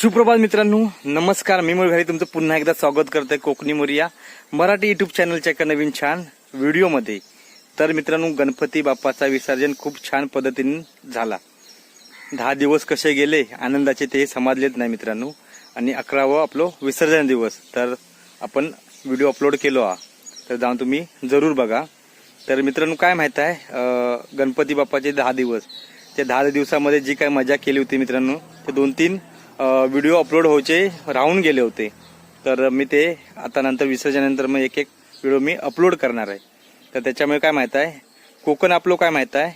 सुप्रभात मित्रांनो नमस्कार. मी मुळघारी तुमचं पुन्हा एकदा स्वागत करतोय कोकणी मोरिया. मराठी युट्यूब चॅनलच्या एका नवीन छान व्हिडिओमध्ये. तर मित्रांनो गणपती बाप्पाचा विसर्जन खूप छान पद्धतीने झाला. दहा दिवस कसे गेले आनंदाचे ते समाजलेत नाही मित्रांनो. आणि अकरावं आपलं विसर्जन दिवस. तर आपण व्हिडिओ अपलोड केलो हा तर जाऊन तुम्ही जरूर बघा. तर मित्रांनो काय माहीत आहे गणपती बाप्पाचे दहा दिवस. त्या दहा दिवसामध्ये जी काय मजा केली होती मित्रांनो ते दोन तीन व्हिडिओ अपलोड व्हायचे राहून गेले होते. तर मी ते आता नंतर विसर्जनानंतर मग एक एक व्हिडिओ मी अपलोड करणार आहे. तर त्याच्यामुळे काय माहीत आहे? कोकण आपलं काय माहीत आहे?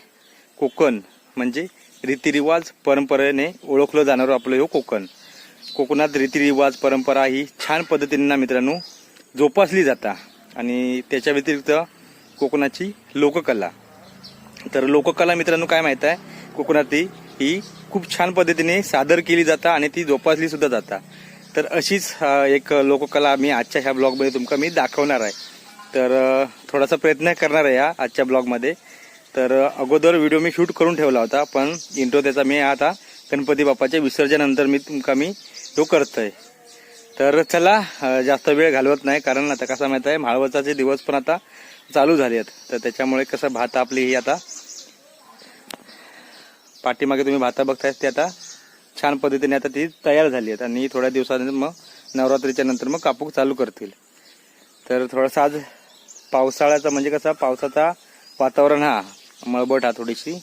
कोकण म्हणजे रीतिरिवाज परंपरेने ओळखलं जाणारं आपलं हो कोकण. कोकणात रीतिरिवाज परंपरा ही छान पद्धतींना मित्रांनो जोपासली जाता. आणि त्याच्या व्यतिरिक्त कोकणाची लोककला. तर लोककला मित्रांनो काय माहीत आहे? कोकणातली ही खूप छान पद्धतीने सादर केली जाता आणि ती जोपासली सुद्धा जाता. तर अशीच एक लोककला मी आजच्या ह्या ब्लॉगमध्ये तुमका मी दाखवणार आहे. तर थोडासा प्रयत्न करणार आहे या आजच्या ब्लॉगमध्ये. तर अगोदर व्हिडिओ मी शूट करून ठेवला होता पण इंट्रो त्याचा मी आता गणपती बाप्पाच्या विसर्जनानंतर मी तुमका मी तो करतोय. तर चला जास्त वेळ घालवत नाही कारण आता कसं माहीत आहे माळवचाचे दिवस पण आता चालू झाले आहेत तर त्याच्यामुळे कसं भात आपली ही आता पाठीमागे तुम्ही भाता बघताय ते आता छान पद्धतीने आता ती तयार झाली आहेत आणि थोड्या दिवसानंतर मग नवरात्रीच्या नंतर मग कापूक चालू करतील. तर थोडासा आज पावसाळ्याचा म्हणजे कसा पावसाचा वातावरण हा मळबट हा थोडीशी.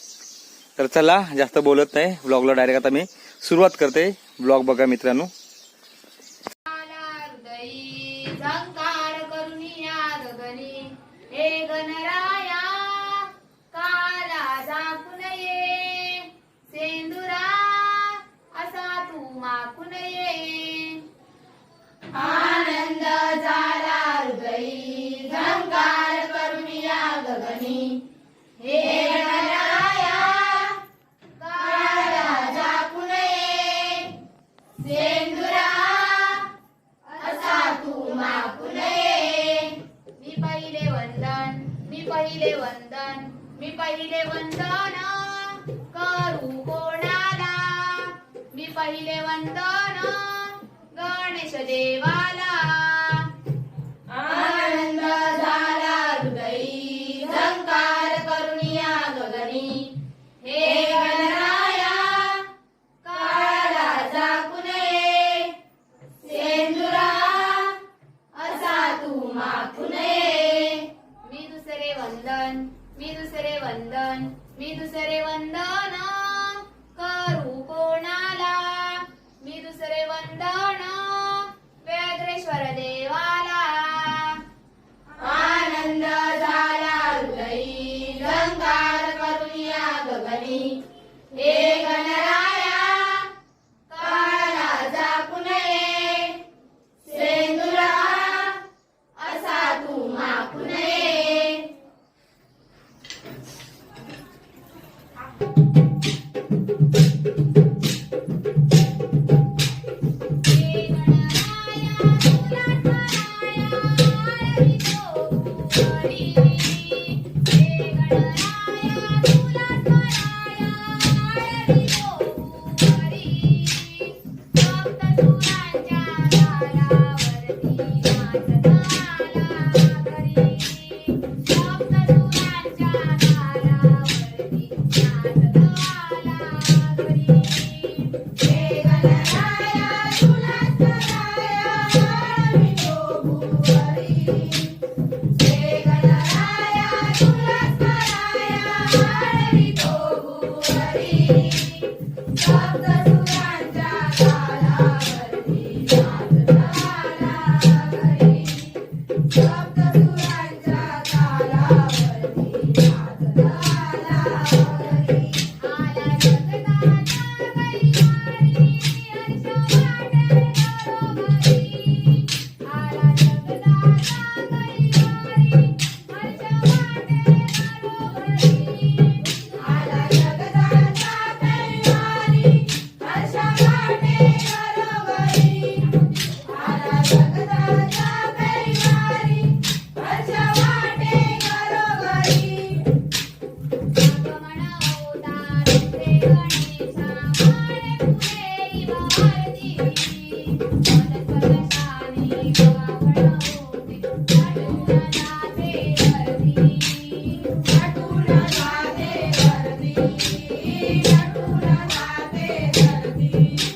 तर चला जास्त बोलत नाही. ब्लॉगला डायरेक्ट आता मी सुरुवात करते. ब्लॉग बघा मित्रांनो. वंदन. मी दुसरे वंदन. Thank you.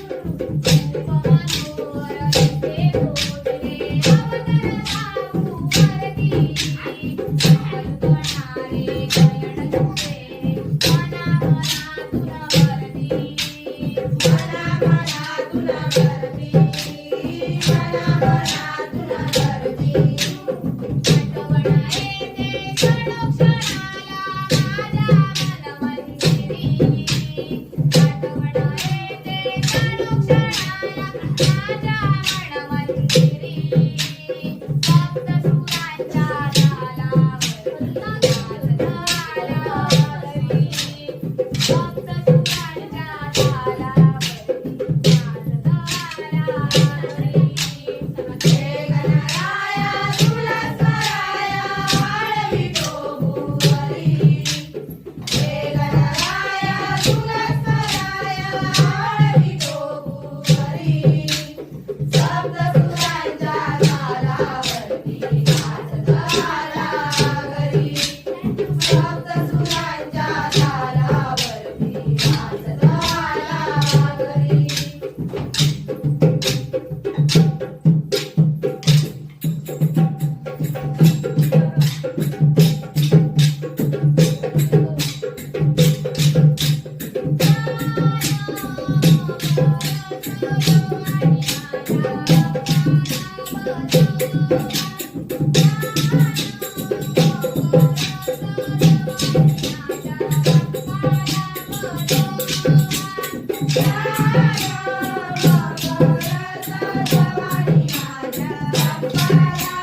Bye.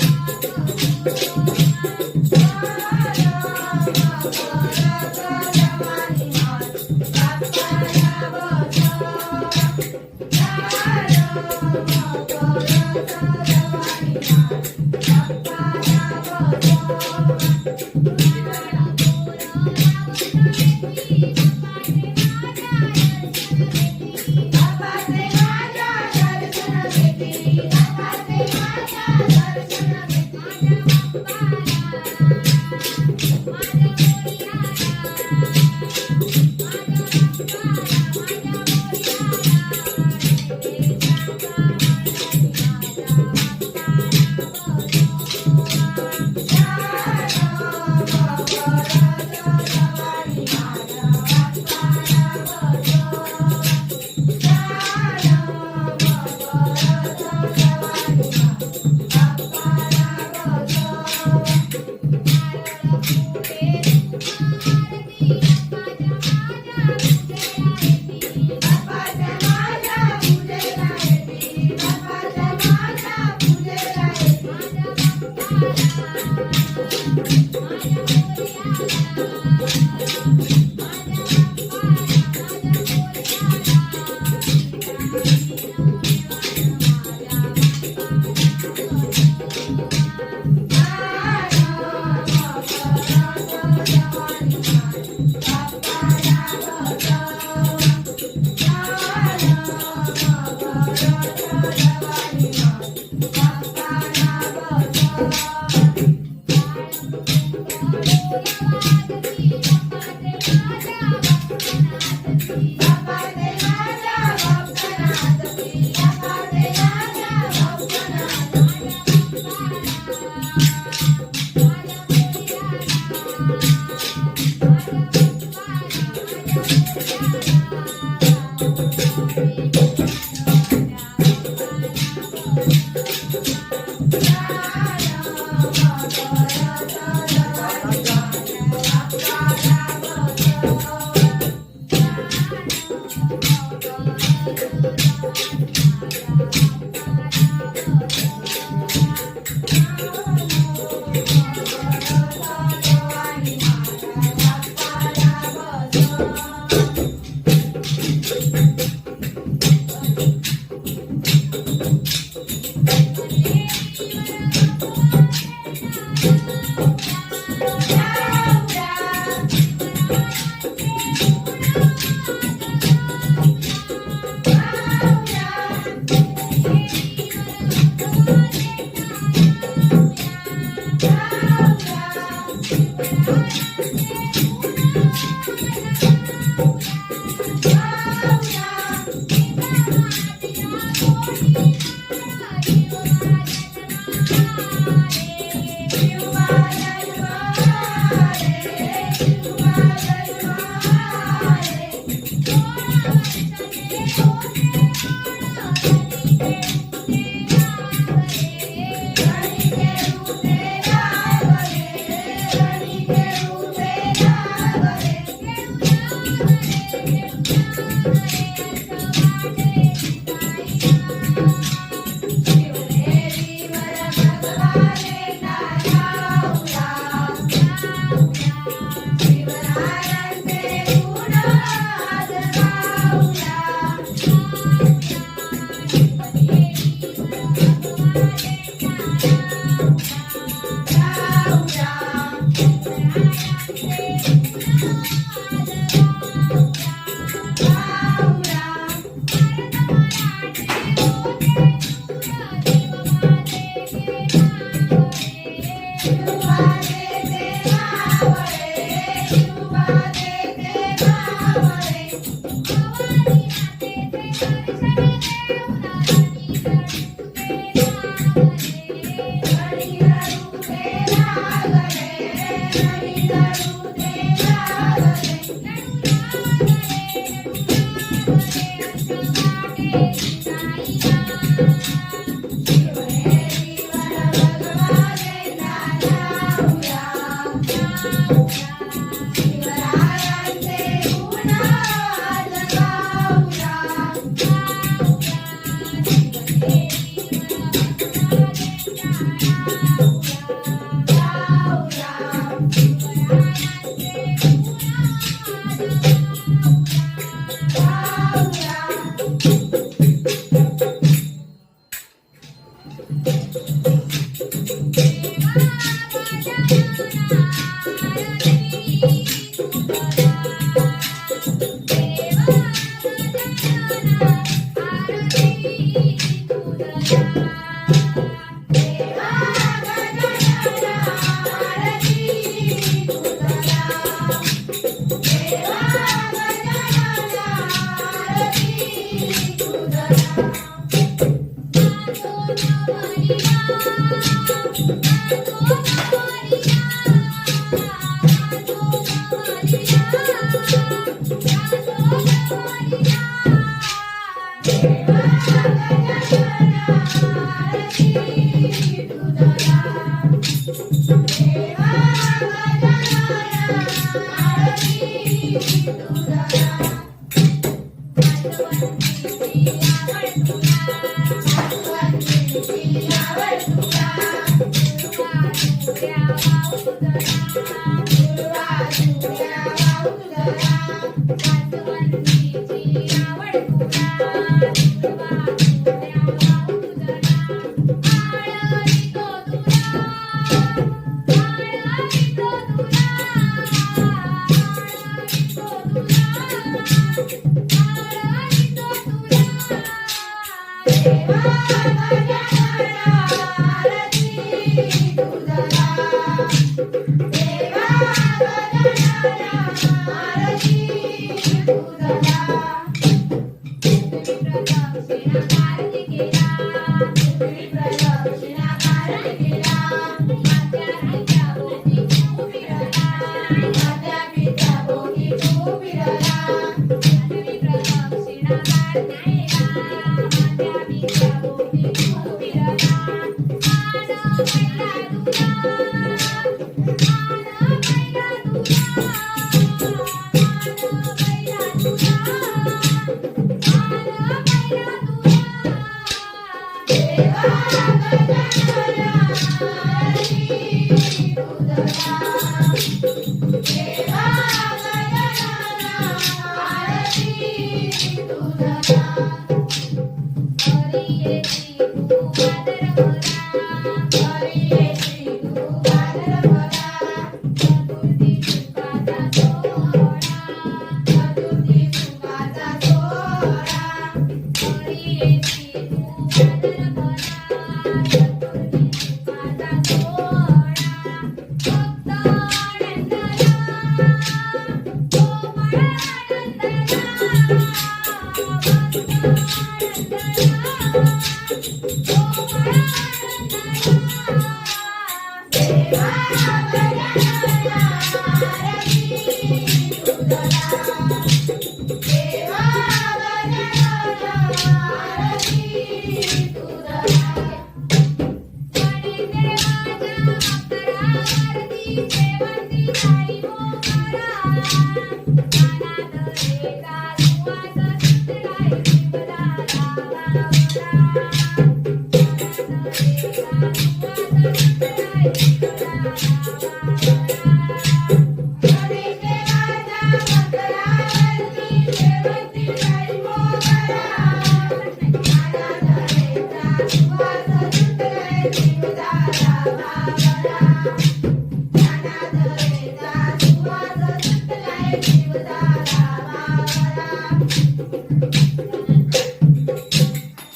Bye-bye.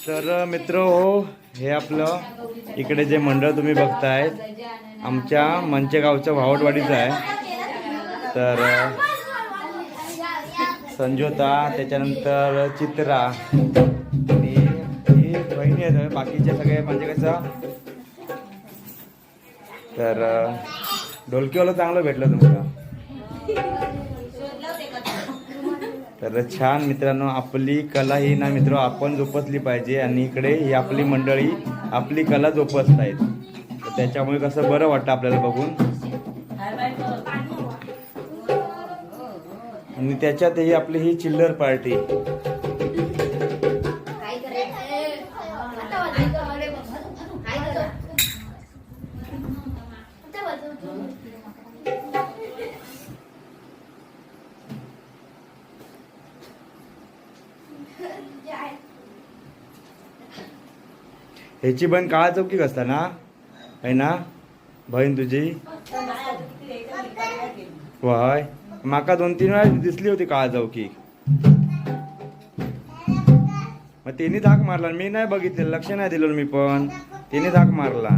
तर मित्र हो हे आपलं इकडे जे मंडळ तुम्ही बघताय आमच्या मंचेगावच्या भावटवाडीचं आहे. तर संजोता त्याच्यानंतर चित्रा आणि ही बहिणी आहेत बाकीचे सगळे म्हणजे कसं तर ढोलकीवाला चांगलं भेटलं तुम्हाला. तर छान मित्रांनो आपली कला ही ना मित्र आपण जोपासली पाहिजे आणि इकडे ही आपली मंडळी आपली कला जोपासत आहेत तर त्याच्यामुळे कसं बरं वाटतं आपल्याला बघून? आणि त्याच्यातही आपली ही चिल्लर पार्टी. ह्याची बहीण काळा चौकी असता ना? आहे ना? बहीण तुझी? वय माका दोन तीन वेळा दिसली होती काळा चौकी. मग तिने धाक मारला मी नाही बघितले लक्ष नाही दिलं मी पण. तिने धाक मारला.